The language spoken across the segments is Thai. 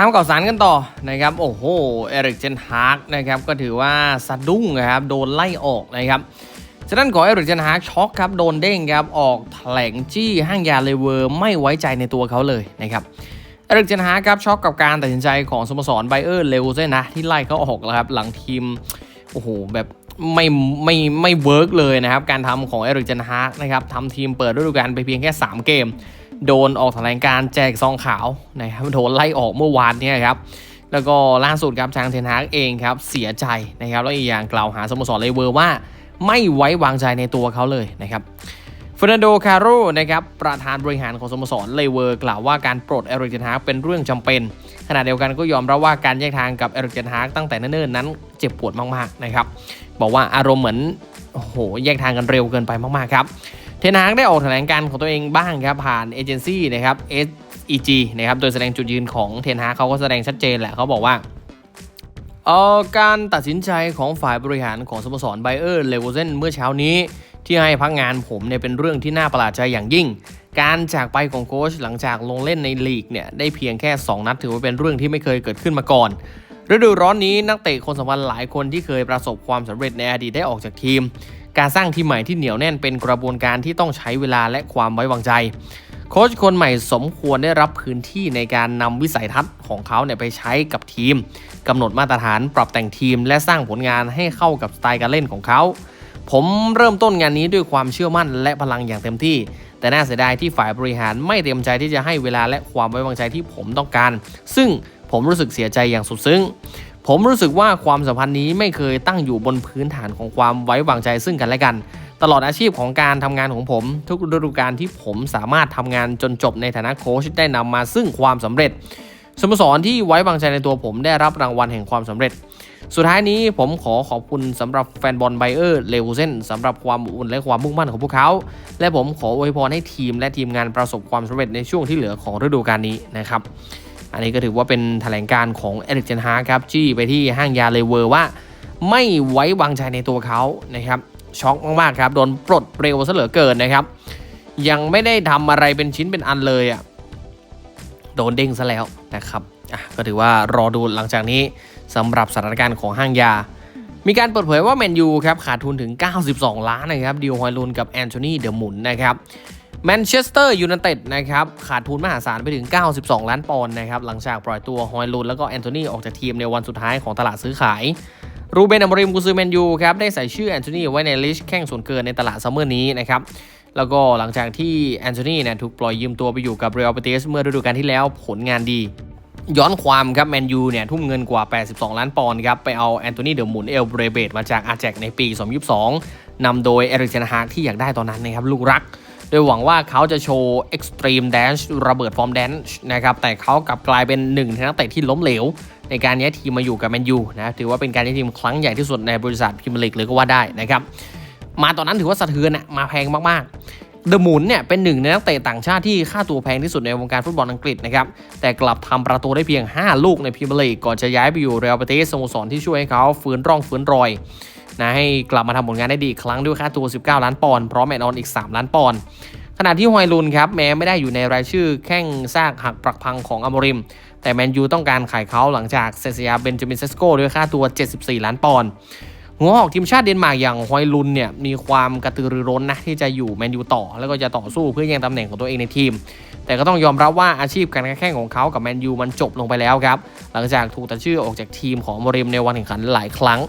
ตามข่าวสารกันต่อนะครับ โอ้โห เอริกเจนฮาร์กนะครับ ก็ถือว่าสะดุ้งนะครับ โดนไล่ออกนะครับฉะนั้นของเอริกเจนฮาร์กช็อกครับ โดนเด้งครับ ออกแถลงจี้ห้างยาเลเวอร์ ไม่ไว้ใจในตัวเขาเลยนะครับ เอริกเจนฮาร์กครับช็อกกับการตัดสินใจของสโมสรไบเออร์เลวเซนนะ ที่ไล่เขาออกแล้วครับ หลังทีม โอ้โห แบบไม่ไม่ไม่เวิร์กเลยนะครับ การทำของเอริกเจนฮาร์กนะครับทำทีมเปิดฤดูกาลไปเพียงแค่ 3 เกม โดนออกแถลงการแจกซองขาวนะครับโดนไล่ออกเมื่อวานเนี่ยครับแล้วก็ล่าสุดครับทางเทนฮากเองครับเสียใจนะครับแล้วอีกอย่างกล่าวหาสโมสรเลเวอร์ว่าไม่ไว้วางใจในตัวเขาเลยนะครับเฟร์นันโด คาโรนะครับประธานบริหารของสโมสรเลเวอร์กล่าวว่าการปลดเอริกเทนฮากเป็นเรื่องจำเป็น ขณะเดียวกันก็ยอมรับว่าการแยกทางกับเอริกเทนฮากตั้งแต่เนิ่นๆนั้นเจ็บปวดมากๆนะครับบอกว่าอารมณ์เหมือนโอ้โหแยกทางกันเร็วเกินไปมากๆครับ เทนฮากได้ออกแถลงการของตัวเองบ้างครับผ่านเอเจนซี่นะครับ SEG นะครับโดยแสดงจุดยืนของเทนฮากเขาก็แสดงชัดเจนแหละเขาบอกว่าเอ่อการตัดสินใจของฝ่ายบริหารของสโมสรไบเออร์เลเวอร์เซนเมื่อเช้านี้ ที่ให้พักงานผมเนี่ยเป็นเรื่องที่น่าประหลาดใจอย่างยิ่ง การจากไปของโค้ชหลังจากลงเล่นในลีกเนี่ยได้เพียงแค่ 2 นัดถือว่าเป็นเรื่องที่ไม่เคยเกิดขึ้นมาก่อนฤดูร้อนนี้นักเตะคนสำคัญหลายคนที่เคยประสบความสำเร็จในอดีตได้ออกจากทีม การสร้างทีมใหม่ที่เหนียวแน่นเป็นกระบวนการที่ต้องใช้เวลาและความไว้วางใจ โค้ชคนใหม่สมควรได้รับพื้นที่ในการนำวิสัยทัศน์ของเขาเนี่ยไปใช้กับทีมกำหนดมาตรฐานปรับแต่งทีม และสร้างผลงานให้เข้ากับสไตล์การเล่นของเขา ผมเริ่มต้นงานนี้ด้วยความเชื่อมั่นและพลังอย่างเต็มที่ แต่น่าเสียดายที่ฝ่ายบริหารไม่เต็มใจที่จะให้เวลาและความไว้วางใจที่ผมต้องการ ซึ่งผมรู้สึกเสียใจอย่างสุดซึ้ง ผมรู้สึกว่าความสัมพันธ์นี้ไม่เคยตั้งอยู่บนพื้นฐานของความไว้วางใจซึ่งกันและกัน ตลอดอาชีพของการทำงานของผม ทุกฤดูกาลที่ผมสามารถทำงานจนจบในฐานะโค้ชได้นำมาซึ่งความสำเร็จสโมสรที่ไว้วางใจในตัวผมได้รับรางวัลแห่งความสำเร็จ สุดท้ายนี้ผมขอขอบคุณสำหรับแฟนบอลไบเออร์เลวเซนสำหรับความอบอุ่นและความมุ่งมั่นของพวกเขา และผมขออวยพรให้ทีมและทีมงานประสบความสำเร็จในช่วงที่เหลือของฤดูกาลนี้นะครับ อันนี้ก็ถือว่าเป็นแถลงการของเอริกเจนฮาครับจี้ไปที่ห้างยาเลเวอร์ว่า ไม่ไว้วางใจในตัวเขานะครับช็อกมากๆครับโดนปลดเร็วซะเหลือเกินนะครับ ยังไม่ได้ทำอะไรเป็นชิ้นเป็นอันเลยอะ่ะโดนเด้งซะแล้วนะครับอะก็ถือว่ารอดูหลังจากนี้สำหรับสถานการณ์ของห้างยา มีการเปิดเผยว่าแมนยูครับขาดทุนถึง 92 ล้านนะครับดิวฮอยลุนกับแอนโทนีเดอร์มุนนะครับ แมนเชสเตอร์ยูไนเต็ดนะครับขาดทุนมหาศาลไปถึง 92 ล้านปอนด์นะครับหลังจากปล่อยตัวฮอยลุนแล้วก็แอนโทนีออกจากทีมในวันสุดท้ายของตลาดซื้อขาย รูเบนอัมริมกุซือแมนยูครับได้ใส่ชื่อแอนโทนีไว้ในลิสต์แข่งส่วนเกินในตลาดซัมเมอร์นี้นะครับแล้วก็หลังจากที่แอนโทนีเนี่ยถูกปล่อยยืมตัวไปอยู่กับเรอัลเบติสเมื่อฤดูกาลที่แล้วผลงานดี ย้อนความครับแมนยูเนี่ยทุ่มเงินกว่า 82 ล้านปอนด์ครับไปเอาแอนโทนีเดอร์มุนเอลเบรเบตมาจากอาแจกในปี 2022นำโดยเอริกเซนฮากที่อยากได้ตอนนั้นนะครับลูกรัก โดยหวังว่าเขาจะโชว์ Extreme Dance ระเบิดฟอร์มแดนช์นะครับ แต่เขากลับกลายเป็นหนึ่งในนักเตะที่ล้มเหลว ในการย้ายทีมมาอยู่กับแมนยูนะ ถือว่าเป็นการย้ายทีมครั้งใหญ่ที่สุดในบริษัทพรีเมียร์ลีกเลยก็ว่าได้นะครับ มาตอนนั้นถือว่าสะเทือนอะมาแพงมากๆเดอะมูนเนี่ยเป็นหนึ่งในนักเตะต่างชาติที่ค่าตัวแพงที่สุดในวงการฟุตบอลอังกฤษนะครับ แต่กลับทำประตูได้เพียง 5 ลูกในพรีเมียร์ลีกก่อนจะย้ายไปอยู่เรอัลเบติสสโมสรที่ช่วยให้เขาฟื้นร่องฟื้นรอย นะให้กลับมาทำผลงานได้ดีอีกครั้งด้วยค่าตัว 19 ล้านปอนด์พร้อมแอนออนอีก 3 ล้านปอนด์ขณะที่ฮอยลุนครับแม้ไม่ได้อยู่ในรายชื่อแข้งซากหักปรักพังของอมริม แต่แมนยูต้องการขายเขาหลังจากเซซียาเบนจามินเซสโกด้วยค่าตัว 74 ล้านปอนด์หัวหอกทีมชาติเดนมาร์กอย่างฮอยลุนเนี่ยมีความกระตือรือร้นนะที่จะอยู่แมนยูต่อ แล้วก็จะต่อสู้เพื่อแย่งตำแหน่งของตัวเองในทีม แต่ก็ต้องยอมรับว่าอาชีพการแข่งของเขากับแมนยูมันจบลงไปแล้วครับ หลังจากถูกตัดชื่อออกจากทีมของอมริมในวันแข่งขันหลายครั้ง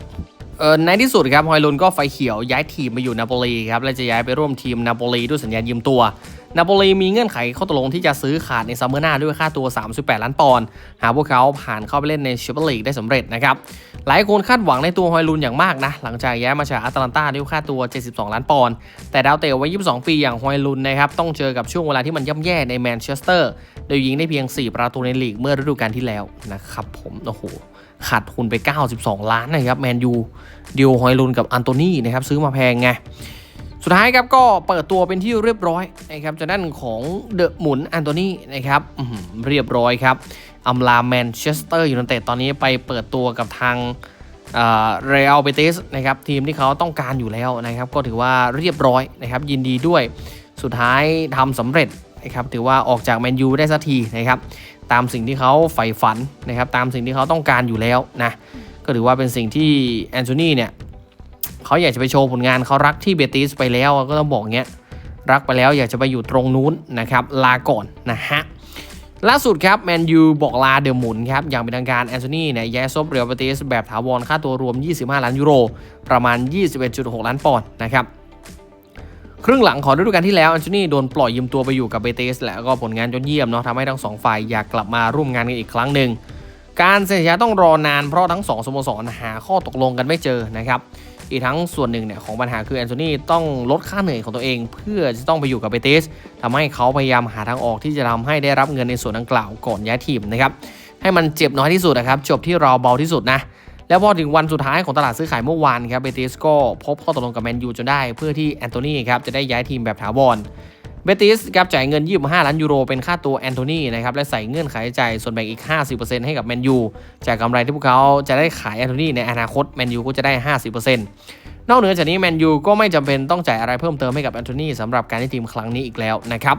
เออในที่สุดครับฮอยลุนก็ไฟเขียวย้ายทีมมาอยู่นาโปลีครับและจะย้ายไปร่วมทีมนาโปลีด้วยสัญญายืมตัว นาโปลีมีเงื่อนไขข้อตกลงที่จะซื้อขาดในซัมเมอร์หน้าด้วยค่าตัว 38 ล้านปอนด์หากพวกเขาผ่านเข้าไปเล่นในแชมเปี้ยนลีกได้สำเร็จนะครับหลายคนคาดหวังในตัวฮอยลุนอย่างมากนะ หลังจากย้ายมาจากอาตแลนตาด้วยค่าตัว 72 ล้านปอนด์แต่ดาวเตะวัย 22 ปีอย่างฮอยลุนนะครับต้องเจอกับช่วงเวลาที่มันย่ำแย่ในแมนเชสเตอร์โดยยิงได้เพียง 4 ประตูในลีกเมื่อฤดูกาลที่แล้วนะครับผมโอ้โห ขาดทุนไป 92 ล้านนะครับแมนยูเดิวฮอยลุนกับอันโตนีนะครับซื้อมาแพงไงสุดท้ายครับก็เปิดตัวเป็นที่เรียบร้อยนะครับจากด้านของเดอะหมุนอันโตนีนะครับเรียบร้อยครับอำลาแมนเชสเตอร์ยูไนเต็ดตอนนี้ไปเปิดตัวกับทางเรอัลเบติสนะครับทีมที่เขาต้องการอยู่แล้วนะครับ ก็ถือว่าเรียบร้อยนะครับ ยินดีด้วยสุดท้ายทำสำเร็จนะครับถือว่าออกจากแมนยูได้สักทีนะครับ ตามสิ่งที่เขาใฝ่ฝันนะครับตามสิ่งที่เขาต้องการอยู่แล้วนะก็ถือว่าเป็นสิ่งที่แอนโทนีเนี่ยเขาอยากจะไปโชว์ผลงานเขารักที่เบติสไปแล้วก็ต้องบอกเงี้ยรักไปแล้วอยากจะไปอยู่ตรงนู้นนะครับลาก่อนนะฮะล่าสุดครับแมนยูบอกลาเดอหมุนครับอย่างเป็นทางการแอนโทนีเนี่ยย้ายซบเรียลเบติสแบบถาวรค่าตัวรวม 25 ล้านยูโร ประมาณ 21.6 ล้านปอนด์นะครับ ครึ่งหลังของฤดูกาลที่แล้วแอนโทนีโดนปล่อยยืมตัวไปอยู่กับเบติสแล้วก็ผลงานยอดเยี่ยมเนาะทำให้ทั้งสองฝ่ายอยากกลับมาร่วมงานกันอีกครั้งหนึ่งการเซ็นสัญญาต้องรอนานเพราะทั้งสองสโมสรหาข้อตกลงกันไม่เจอนะครับอีกทั้งส่วนหนึ่งเนี่ยของปัญหาคือแอนโทนีต้องลดค่าเหนื่อยของตัวเอง เพื่อจะต้องไปอยู่กับเบติสทำให้เขาพยายามหาทางออกที่จะทำให้ได้รับเงินในส่วนดังกล่าวก่อนย้ายทีมนะครับให้มันเจ็บน้อยที่สุดนะครับจบที่เราเบาที่สุดนะ แล้วพอถึงวันสุดท้ายของตลาดซื้อขายเมื่อวานครับเบติสก็พบข้อตกลงกับแมนยูจนได้เพื่อที่แอนโทนีครับจะได้ย้ายทีมแบบถาวรเบติสครับจ่ายเงิน 25 ล้านยูโรเป็นค่าตัวแอนโทนีนะครับและใส่เงื่อนไขจ่ายส่วนแบ่งอีก 50%ให้กับแมนยูจากกำไรที่พวกเขาจะได้ขายแอนโทนีในอนาคตแมนยูก็จะได้ 50%นอกเหนือจากนี้แมนยูก็ไม่จำเป็นต้องจ่ายอะไรเพิ่มเติมให้กับแอนโทนีสำหรับการที่ทีมครั้งนี้อีกแล้วนะครับ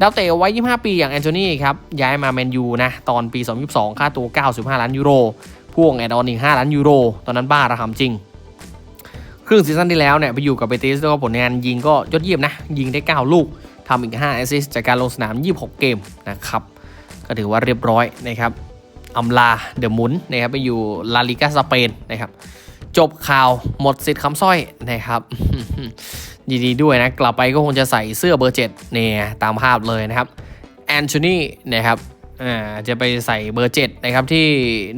ดาวเตะวัย25 ปีอย่างแอนโทนีครับย้ายมาแมนยูนะตอนปี 2022 ค่าตัว 95 ล้านยูโร พ่วงแอดออนอีก5ล้านยูโร ตอนนั้นบ้าระหำจริง ครึ่งซีซั่นที่แล้วเนี่ยไปอยู่กับเบติสแล้วก็ผลงานยิงก็ยอดเยี่ยมนะ ยิงได้ 9 ลูกทำอีก5แอสซิสต์จากการลงสนาม 26 เกมนะครับ ก็ถือว่าเรียบร้อยนะครับอำลาเดอะมุนนะครับไปอยู่ลาลิกาสเปนนะครับจบข่าวหมดสิทธิ์คำสร้อยนะครับยินดีด้วยนะ กลับไปก็คงจะใส่เสื้อเบอร์เจ็ดเนี่ยตามภาพเลยนะครับแอนโทนีนะครับ อ่าจะไปใส่เบอร์เจ็ดนะครับ ที่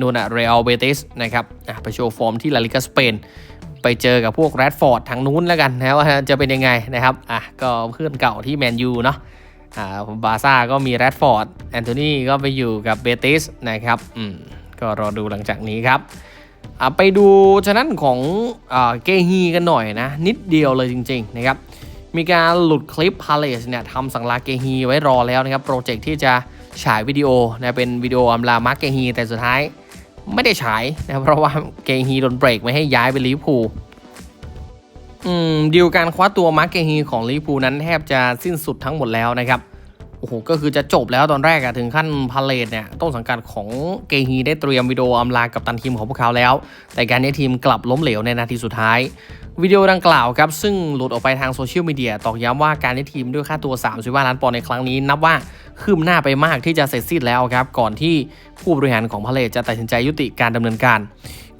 นูนอะเรอัลเบติสนะครับอะไปโชว์ฟอร์มที่ลาลิกาสเปนไปเจอกับพวกแรดฟอร์ดทางนู้นแล้วกันนะว่าจะเป็นยังไงนะครับอะก็เพื่อนเก่าที่แมนยูเนาะอ่าบาซ่าก็มีแรดฟอร์ดแอนโทนีก็ไปอยู่กับเบติสนะครับอืมก็รอดูหลังจากนี้ครับอ่าไปดูฉะนั้นของอ่าเกฮีกันหน่อยนะ นิดเดียวเลยจริง ๆ นะครับ มีการหลุดคลิปพาเลสเนี่ยทำสังลาเกฮีไว้รอแล้วนะครับ โปรเจกต์ที่จะ ฉายวิดีโอนะเป็นวิดีโออำลามาร์กเกฮีแต่สุดท้ายไม่ได้ฉายนะเพราะว่าเกฮีโดนเบรกไม่ให้ย้ายไปลิเวอร์พูลอืมดีลการคว้าตัวมาร์กเกฮีของลิเวอร์พูลนั้นแทบจะสิ้นสุดทั้งหมดแล้วนะครับ โอ้โหก็คือจะจบแล้วตอนแรกอะถึงขั้นพาเลตเนี่ยต้นสังกัดของเกฮีได้เตรียมวิดีโออำลากับตันทีมของพวกเขาแล้ว แต่การนี้ทีมกลับล้มเหลวในนาทีสุดท้าย วิดีโอดังกล่าวครับ ซึ่งหลุดออกไปทางโซเชียลมีเดียตอกย้ำว่าการที่ทีมด้วยค่าตัว 35 ล้านปอนด์ในครั้งนี้ นับว่าคืบหน้าไปมากที่จะเสร็จสิ้นแล้วครับก่อนที่ผู้บริหารของพาเลตจะตัดสินใจยุติการดำเนินการ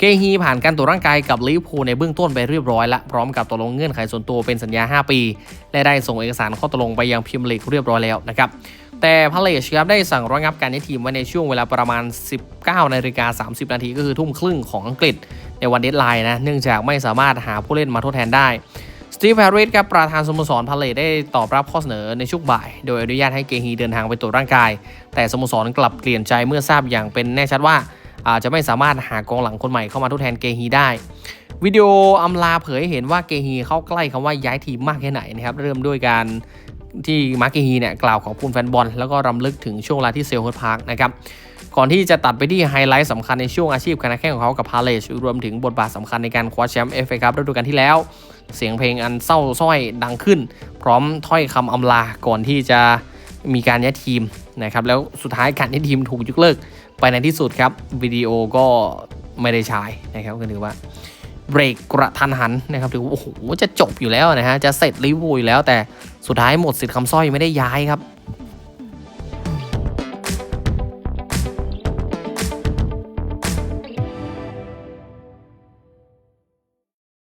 เกฮีผ่านการตรวจร่างกายกับลิเวอร์พูลในเบื้องต้นไปเรียบร้อยละพร้อมกับตกลงเงื่อนไขส่วนตัวเป็นสัญญา 5 ปี และได้ส่งเอกสารข้อตกลงไปยังพิมลีกเรียบร้อยแล้วนะครับแต่พาเลชครับได้สั่งระงับการย้ายทีมไว้ในช่วงเวลาประมาณ 19นาฬิกา30 นาทีก็คือทุ่มครึ่งของอังกฤษ ในวันเดดไลน์นะเนื่องจากไม่สามารถหาผู้เล่นมาทดแทนได้สตีฟแฮร์ริสครับประธานสโมสรพาเลทได้ตอบรับข้อเสนอในช่วงบ่าย โดยอนุญาตให้เกฮีเดินทางไปตรวจร่างกาย แต่สโมสรกลับเปลี่ยนใจเมื่อทราบอย่างเป็นแน่ชัดว่า อาจจะไม่สามารถหากองหลังคนใหม่เข้ามาทดแทนเกฮีได้ วิดีโออำลาเผยให้เห็นว่าเกฮีเข้าใกล้คำว่าย้ายทีมมากแค่ไหนนะครับเริ่มด้วยการที่มาร์กเกฮีเนี่ยกล่าวขอบคุณแฟนบอล แล้วก็รำลึกถึงช่วงเวลาที่เซลเฮิร์ตพาร์คนะครับก่อนที่จะตัดไปที่ไฮไลท์สำคัญในช่วงอาชีพการแข่งของเขากับพาเลชรวมถึงบทบาทสำคัญในการคว้าแชมป์เอฟเอคัพฤดูกาลที่แล้ว เสียงเพลงอันเศร้าสร้อยดังขึ้น พร้อมถ้อยคำอำลาก่อนที่จะมีการย้ายทีมนะครับแล้วสุดท้ายการย้ายทีมถูกยกเลิก ไปในที่สุดครับวิดีโอก็ไม่ได้ใช้นะครับก็ถือว่าเบรกกระทันหันนะครับถือว่าโอ้โหจะจบอยู่แล้วนะฮะจะเสร็จลิเวอร์พูลอยู่แล้วแต่สุดท้ายหมดสิทธิ์คำสร้อยไม่ได้ย้ายครับ